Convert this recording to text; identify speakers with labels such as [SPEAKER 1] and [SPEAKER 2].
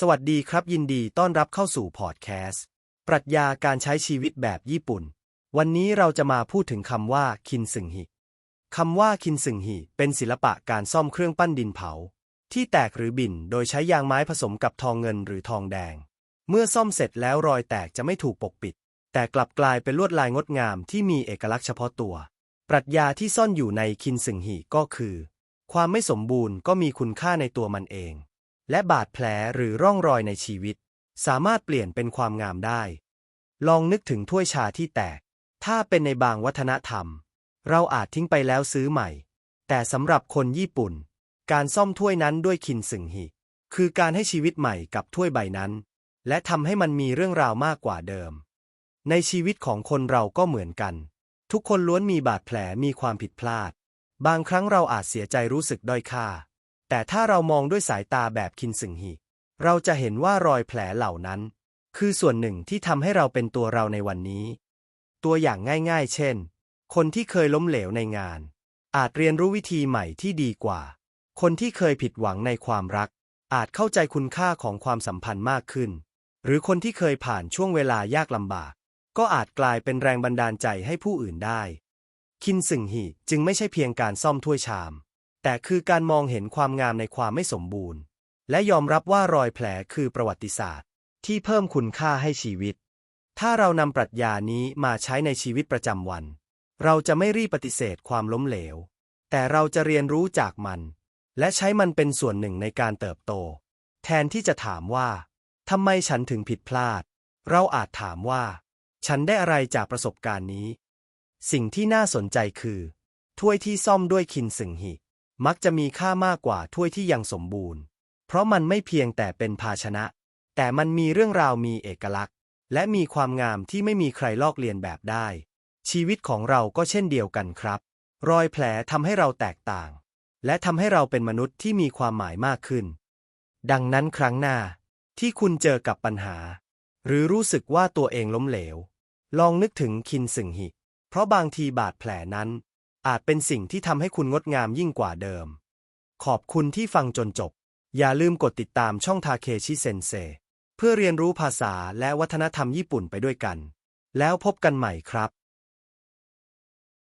[SPEAKER 1] สวัสดีครับยินดีต้อนรับเข้าสู่พอดแคสต์ปรัชญาการใช้ชีวิตแบบญี่ปุ่น วันนี้เราจะมาพูดถึงคำว่าคินซึงฮิคำว่าคินซึงฮิเป็นศิลปะการซ่อมเครื่องปั้นดินเผา ที่แตกหรือบิ่นโดยใช้ยางไม้ผสมกับทองเงินหรือทองแดง เมื่อซ่อมเสร็จแล้วรอยแตกจะไม่ถูกปกปิด แต่กลับกลายเป็นลวดลายงดงามที่มีเอกลักษณ์เฉพาะตัว ปรัชญาที่ซ่อนอยู่ในคินซึงฮิก็คือ ความไม่สมบูรณ์ก็มีคุณค่าในตัวมันเอง และบาดแผลหรือร่องรอยในชีวิต สามารถเปลี่ยนเป็นความงามได้ ลองนึกถึงถ้วยชาที่แตก ถ้าเป็นในบางวัฒนธรรม เราอาจทิ้งไปแล้วซื้อใหม่ แต่สำหรับคนญี่ปุ่น การซ่อมถ้วยนั้นด้วยคินสึงฮิคือการให้ชีวิตใหม่กับถ้วยใบนั้น และทำให้มันมีเรื่องราวมากกว่าเดิม ในชีวิตของคนเราก็เหมือนกัน ทุกคนล้วนมีบาดแผลมีความผิดพลาด บางครั้งเราอาจเสียใจรู้สึกด้อยค่า แต่ถ้าเรามองด้วยสายตาแบบคินสึงฮิเราจะเห็นว่ารอยแผลเหล่านั้น คือส่วนหนึ่งที่ทำให้เราเป็นตัวเราในวันนี้ ตัวอย่างง่ายๆ เช่น คนที่เคยล้มเหลวในงาน อาจเรียนรู้วิธีใหม่ที่ดีกว่า คนที่เคยผิดหวังในความรัก อาจเข้าใจคุณค่าของความสัมพันธ์มากขึ้น หรือคนที่เคยผ่านช่วงเวลายากลำบาก ก็อาจกลายเป็นแรงบันดาลใจให้ผู้อื่นได้ คินสึงฮิจึงไม่ใช่เพียงการซ่อมถ้วยชาม แต่คือการมองเห็นความงามในความไม่สมบูรณ์ และยอมรับว่ารอยแผลคือประวัติศาสตร์ ที่เพิ่มคุณค่าให้ชีวิต ถ้าเรานำปรัชญานี้มาใช้ในชีวิตประจำวัน เราจะไม่รีบปฏิเสธความล้มเหลว แต่เราจะเรียนรู้จากมัน และใช้มันเป็นส่วนหนึ่งในการเติบโต แทนที่จะถามว่าทำไมฉันถึงผิดพลาด เราอาจถามว่า ฉันได้อะไรจากประสบการณ์นี้ สิ่งที่น่าสนใจคือ ถ้วยที่ซ่อมด้วยคินสึงฮิ มักจะมีค่ามากกว่าถ้วยที่ยังสมบูรณ์ เพราะมันไม่เพียงแต่เป็นภาชนะ แต่มันมีเรื่องราวมีเอกลักษณ์ และมีความงามที่ไม่มีใครลอกเลียนแบบได้ ชีวิตของเราก็เช่นเดียวกันครับ รอยแผลทำให้เราแตกต่าง และทำให้เราเป็นมนุษย์ที่มีความหมายมากขึ้น ดังนั้นครั้งหน้า ที่คุณเจอกับปัญหา หรือรู้สึกว่าตัวเองล้มเหลว ลองนึกถึงคินสึงฮิเพราะบางทีบาดแผลนั้น อาจเป็นสิ่งที่ทำให้คุณงดงามยิ่งกว่าเดิม ขอบคุณที่ฟังจนจบ อย่าลืมกดติดตามช่องทาเคชิเซนเซเพื่อเรียนรู้ภาษาและวัฒนธรรมญี่ปุ่นไปด้วยกัน แล้วพบกันใหม่ครับ